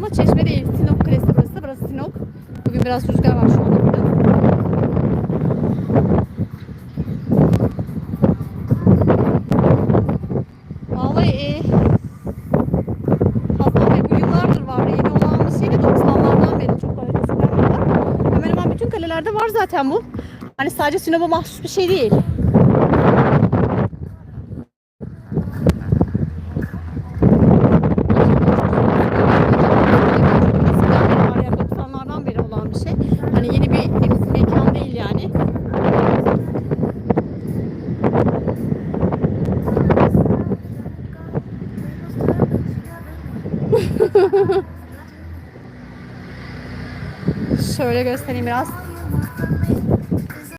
Ama Çeşme değil. Sinop Kalesi burası. Burası Sinop. Bugün biraz rüzgar var şu anda burada. kalelerde var zaten bu. Hani sadece Sinop'a mahsus bir şey değil. Şöyle göstereyim biraz.